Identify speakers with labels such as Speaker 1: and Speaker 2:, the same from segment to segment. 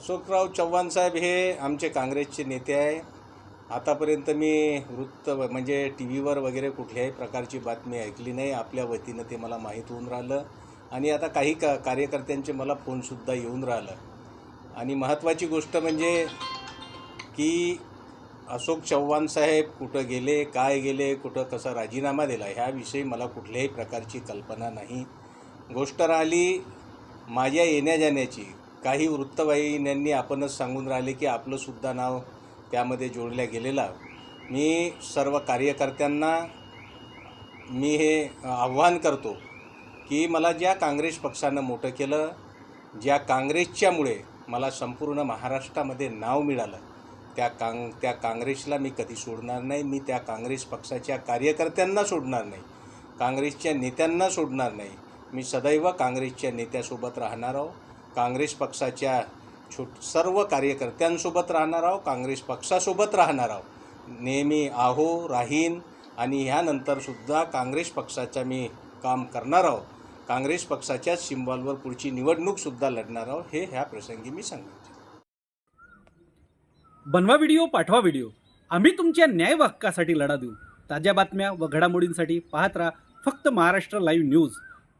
Speaker 1: अशोकराव चव्हाण साहेब हे आमचे काँग्रेसचे नेते आहे. आतापर्यंत मी वृत्त म्हणजे टी व्हीवर वगैरे कुठल्याही प्रकारची बातमी ऐकली नाही. आपल्या वतीनं ते मला माहीत होऊन राहिलं. आणि आता काही का कार्यकर्त्यांचे मला फोनसुद्धा येऊन राहिलं. आणि महत्त्वाची गोष्ट म्हणजे की अशोक चव्हाण साहेब कुठं गेले काय गेले कुठं कसा राजीनामा दिला ह्याविषयी मला कुठल्याही प्रकारची कल्पना नाही. गोष्ट राहिली माझ्या येण्या जाण्याची काही वृत्तवाहिन्यांनी आपणच सांगून राहिले की आपलंसुद्धा नाव त्यामध्ये जोडल्या गेलेलं मी सर्व कार्यकर्त्यांना मी हे आव्हान करतो की मला ज्या काँग्रेस पक्षानं मोठं केलं ज्या काँग्रेसच्यामुळे मला संपूर्ण महाराष्ट्रामध्ये नाव मिळालं त्या काँग त्या काँग्रेसला मी कधी सोडणार नाही मी त्या काँग्रेस पक्षाच्या कार्यकर्त्यांना सोडणार नाही काँग्रेसच्या नेत्यांना सोडणार नाही. मी सदैव काँग्रेसच्या नेत्यासोबत राहणार आहो. काँग्रेस पक्षाच्या छोट सर्व कार्यकर्त्यांसोबत राहणार आहो काँग्रेस पक्षासोबत राहणार आहो नेहमी आहो राहीन आणि ह्यानंतरसुद्धा काँग्रेस पक्षाच्या मी काम करणार आहो काँग्रेस पक्षाच्याच सिम्बॉलवर पुढची निवडणूकसुद्धा लढणार आहो हे ह्या प्रसंगी मी सांगतो
Speaker 2: बनवा व्हिडिओ पाठवा व्हिडिओ. आम्ही तुमच्या न्याय हक्कासाठी लढा देऊ. ताज्या बातम्या व घडामोडींसाठी पाहत राहा फक्त महाराष्ट्र लाईव्ह न्यूज.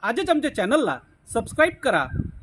Speaker 2: आजच आमच्या चॅनलला सबस्क्राईब करा